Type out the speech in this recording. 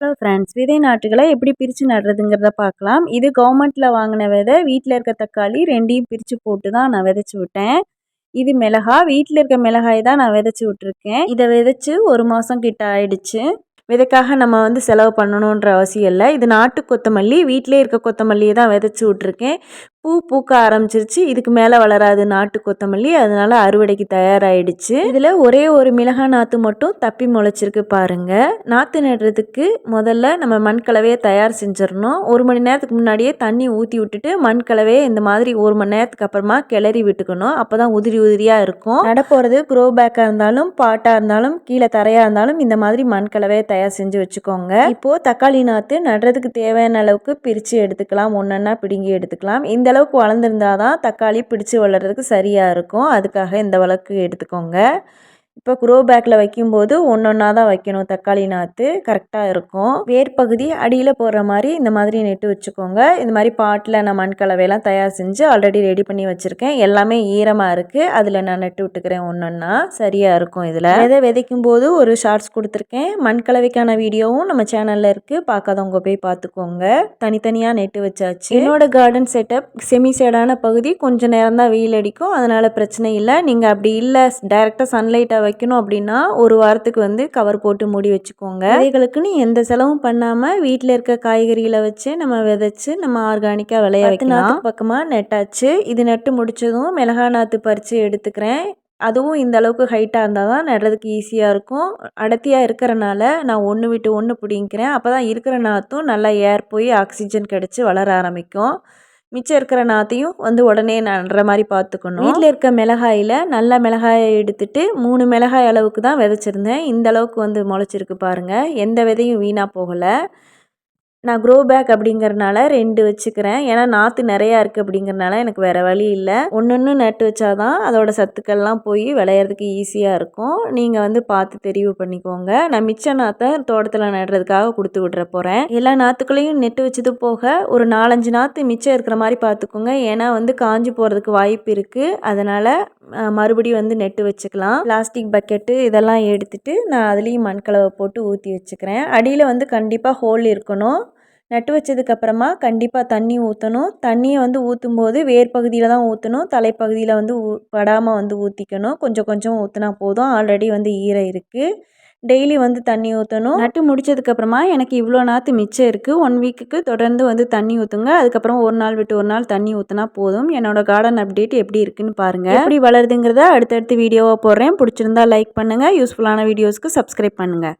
Hello friends விதை நாற்றுகளை எப்படி பிரித்து நடுறதுங்கிறத பார்க்கலாம். இது கவர்மெண்ட்டில் வாங்கின விதை. வீட்டில் இருக்க தக்காளி ரெண்டையும் பிரித்து போட்டு தான் நான் விதைச்சி விட்டேன். இது மிளகா வீட்டில் இருக்க மிளகாய் தான் நான் விதைச்சி விட்ருக்கேன் இதை விதைச்சி ஒரு மாதம் கிட்ட ஆயிடுச்சு. விதைக்காக நம்ம வந்து செலவு பண்ணணுன்ற அவசியம் இல்லை. இது நாட்டு கொத்தமல்லி. வீட்டிலே இருக்க கொத்தமல்லியை தான் விதைச்சி விட்ருக்கேன் பூ பூக்க ஆரம்பிச்சிருச்சு. இதுக்கு மேலே வளராது நாட்டு கொத்தமல்லி. அதனால அறுவடைக்கு தயாராகிடுச்சு இதில் ஒரே ஒரு மிளகாய் நாற்று மட்டும் தப்பி முளைச்சிருக்கு பாருங்கள் நாற்று நடுறதுக்கு முதல்ல நம்ம மண் கலவையை தயார் செஞ்சிடணும். ஒரு மணி நேரத்துக்கு முன்னாடியே தண்ணி ஊற்றி விட்டுட்டு மண் கலவையை இந்த மாதிரி ஒரு மணி நேரத்துக்கு அப்புறமா கிளறி விட்டுக்கணும். அப்போ தான் உதிரி உதிரியாக இருக்கும். நடப்போகிறது க்ரோ பேக்காக இருந்தாலும் பாட்டாக இருந்தாலும் கீழே தரையாக இருந்தாலும் இந்த மாதிரி மண் கலவையை தயார் செஞ்சு வச்சுக்கோங்க. இப்போது தக்காளி நாற்று நடுறதுக்கு தேவையான அளவுக்கு பிரித்து எடுத்துக்கலாம். ஒன்றா பிடுங்கி எடுத்துக்கலாம். இந்த அளவுக்கு வளர்ந்துருந்தா தான் தக்காளி பிடிச்சி வளர்கிறதுக்கு சரியாக இருக்கும். அதுக்காக இந்த வழக்கு எடுத்துக்கோங்க. இப்போ க்ரோ பேக்கில் வைக்கும்போது ஒன்று ஒன்றா தான் வைக்கணும். தக்காளி நாற்று கரெக்டாக இருக்கும். வேர் பகுதி அடியில் போடுற மாதிரி இந்த மாதிரி நெட்டு வச்சுக்கோங்க. இந்த மாதிரி பாட்டில் நான் மண் கலவையெல்லாம் தயார் செஞ்சு ஆல்ரெடி ரெடி பண்ணி வச்சுருக்கேன். எல்லாமே ஈரமாக இருக்குது அதில் நான் நெட்டு விட்டுக்கிறேன் ஒன்று ஒன்றா சரியாக இருக்கும் இதில். விதை விதைக்கும் போது ஒரு ஷார்ட்ஸ் கொடுத்துருக்கேன். மண் கலவைக்கான வீடியோவும் நம்ம சேனலில் இருக்குது பார்க்காதவங்க போய் பார்த்துக்கோங்க. தனித்தனியாக நெட்டு வச்சாச்சு. என்னோட கார்டன் செட்டப் செமி சைடான பகுதி கொஞ்சம் நேரம் தான் வெயில் அடிக்கும். அதனால் பிரச்சனை இல்லை. நீங்கள் அப்படி இல்லை. டைரெக்டாக சன்லைட்டை வைக்கணும் அப்படின்னா ஒரு வாரத்துக்கு வந்து கவர் போட்டு மூடி வச்சுக்கோங்க. விதைகளுக்குன்னு எந்த செலவும் பண்ணாமல் வீட்டில் இருக்க காய்கறிகளை வச்சு நம்ம விதைச்சு நம்ம ஆர்கானிக்காக விளைய வைக்கலாம். பக்கமாக நெட்டாச்சு. இது நட்டு முடிச்சதும் மிளகா நாற்று பறித்து எடுத்துக்கிறேன். அதுவும் இந்த அளவுக்கு ஹைட்டாக இருந்தால் தான் நடுறதுக்கு ஈஸியாக இருக்கும். அடர்த்தியாக இருக்கிறனால நான் ஒன்று விட்டு ஒன்று பிடிங்கிறேன் அப்போ தான் இருக்கிற நாற்றும் நல்லா ஏர் போய் ஆக்சிஜன் கிடச்சி வளர ஆரம்பிக்கும். மிச்சம் இருக்கிற நாத்தையும் வந்து உடனே நடுற மாதிரி பார்த்துக்கணும். வீட்டில் இருக்க மிளகாயில் நல்ல மிளகாயை எடுத்துட்டு மூணு மிளகாய் அளவுக்கு தான் விதைச்சிருந்தேன். இந்த அளவுக்கு வந்து முளைச்சிருக்கு பாருங்கள் எந்த விதையும் வீணாக போகலை. நான் க்ரோ பேக் அப்படிங்கிறனால ரெண்டு வச்சுக்கிறேன். ஏன்னா நாற்று நிறையா இருக்குது அப்படிங்கிறனால எனக்கு வேறு வழி இல்லை. ஒன்று ஒன்று நட்டு வச்சாதான் அதோட சத்துக்கள்லாம் போய் விளையிறதுக்கு ஈஸியாக இருக்கும். நீங்கள் வந்து பார்த்து தெரிவு பண்ணிக்கோங்க. நான் மிச்ச நாற்றை தோட்டத்தில் நடுறதுக்காக கொடுத்து விட்ற போகிறேன் எல்லா நாற்றுக்களையும் நெட்டு வச்சது போக ஒரு நாலஞ்சு நாற்று மிச்சம் இருக்கிற மாதிரி பார்த்துக்கோங்க. ஏன்னா வந்து காஞ்சி போகிறதுக்கு வாய்ப்பு இருக்குது அதனால் மறுபடியும் வந்து நெட்டு வச்சுக்கலாம். பிளாஸ்டிக் பக்கெட்டு இதெல்லாம் எடுத்துகிட்டு நான் அதுலேயும் மண்கலவை போட்டு ஊற்றி வச்சுக்கிறேன். அடியில் வந்து கண்டிப்பாக ஹோல் இருக்கணும். நட்டு வச்சதுக்கப்புறமா கண்டிப்பாக தண்ணி ஊற்றணும் தண்ணியை வந்து ஊற்றும் போது வேர் பகுதியில் தான் ஊற்றணும் தலைப்பகுதியில் வந்து ஊ படாமல் வந்து ஊற்றிக்கணும் கொஞ்சம் கொஞ்சம் ஊற்றினா போதும். ஆல்ரெடி வந்து ஈரம் இருக்குது டெய்லி வந்து தண்ணி ஊற்றணும் நட்டு முடிச்சதுக்கப்புறமா எனக்கு இவ்வளோ நாற்று மிச்சம் இருக்குது ஒன் வீக்குக்கு தொடர்ந்து வந்து தண்ணி ஊற்றுங்க அதுக்கப்புறம் ஒரு நாள் விட்டு ஒரு நாள் தண்ணி ஊற்றினா போதும். என்னோடய கார்டன் அப்டேட் எப்படி இருக்குன்னு பாருங்கள் எப்படி வளருதுங்கிறத அடுத்தடுத்து வீடியோவாக போடுறேன். பிடிச்சிருந்தா லைக் பண்ணுங்கள் யூஸ்ஃபுல்லான வீடியோஸ்க்கு சப்ஸ்கிரைப் பண்ணுங்கள்